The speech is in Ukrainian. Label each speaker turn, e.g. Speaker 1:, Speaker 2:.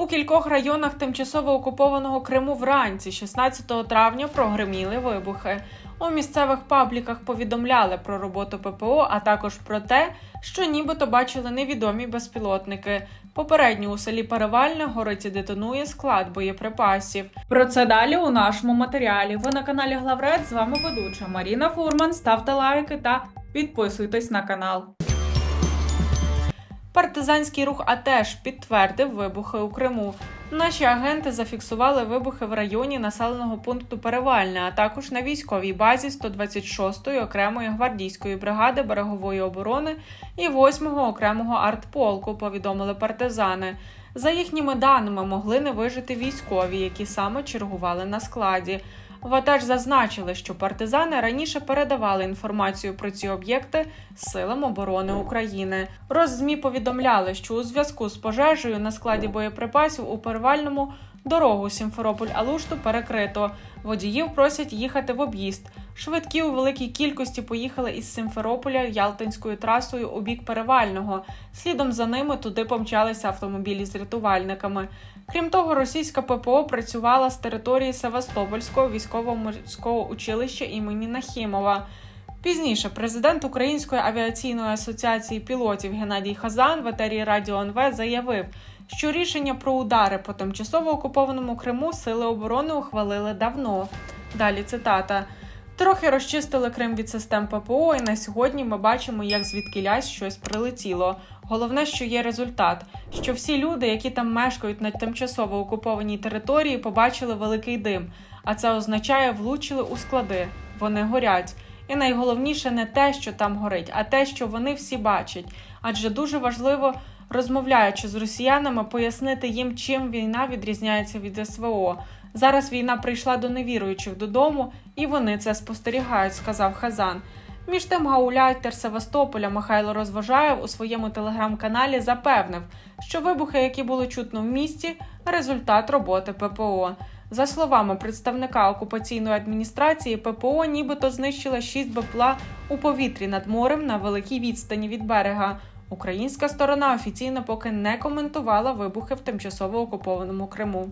Speaker 1: У кількох районах тимчасово окупованого Криму вранці, 16 травня, прогриміли вибухи. У місцевих пабліках повідомляли про роботу ППО, а також про те, що нібито бачили невідомі безпілотники. Попередньо у селі Перевальне горить і детонує склад боєприпасів. Про це далі у нашому матеріалі. Ви на каналі Главред. З вами ведуча Маріна Фурман. Ставте лайки та підписуйтесь на канал. Партизанський рух АТЕШ підтвердив вибухи у Криму. Наші агенти зафіксували вибухи в районі населеного пункту Перевальне, а також на військовій базі 126-ї окремої гвардійської бригади берегової оборони і 8-го окремого артполку. Повідомили партизани. За їхніми даними, могли не вижити військові, які саме чергували на складі. В АТЕШ зазначили, що партизани раніше передавали інформацію про ці об'єкти силам оборони України. Роззмі повідомляли, що у зв'язку з пожежею на складі боєприпасів у перевальному дорогу Сімферополь-Алушту перекрито. Водіїв просять їхати в об'їзд. Швидкі у великій кількості поїхали із Симферополя Ялтинською трасою у бік Перевального. Слідом за ними туди помчалися автомобілі з рятувальниками. Крім того, російська ППО працювала з території Севастопольського військово-морського училища імені Нахімова. Пізніше президент Української авіаційної асоціації пілотів Геннадій Хазан в етері Радіо НВ заявив, що рішення про удари по тимчасово окупованому Криму сили оборони ухвалили давно. Далі цитата. Трохи розчистили Крим від систем ППО, і на сьогодні ми бачимо, як звідкілясь щось прилетіло. Головне, що є результат, що всі люди, які там мешкають на тимчасово окупованій території, побачили великий дим. А це означає, влучили у склади. Вони горять. І найголовніше не те, що там горить, а те, що вони всі бачать. Адже дуже важливо, розмовляючи з росіянами, пояснити їм, чим війна відрізняється від СВО. Зараз війна прийшла до невіруючих додому, і вони це спостерігають, сказав Хазан. Між тим, гауляйтер Севастополя Михайло Розважаєв у своєму телеграм-каналі запевнив, що вибухи, які були чутно в місті, результат роботи ППО. За словами представника окупаційної адміністрації, ППО нібито знищила 6 БПЛА у повітрі над морем на великій відстані від берега. Українська сторона офіційно поки не коментувала вибухи в тимчасово окупованому Криму.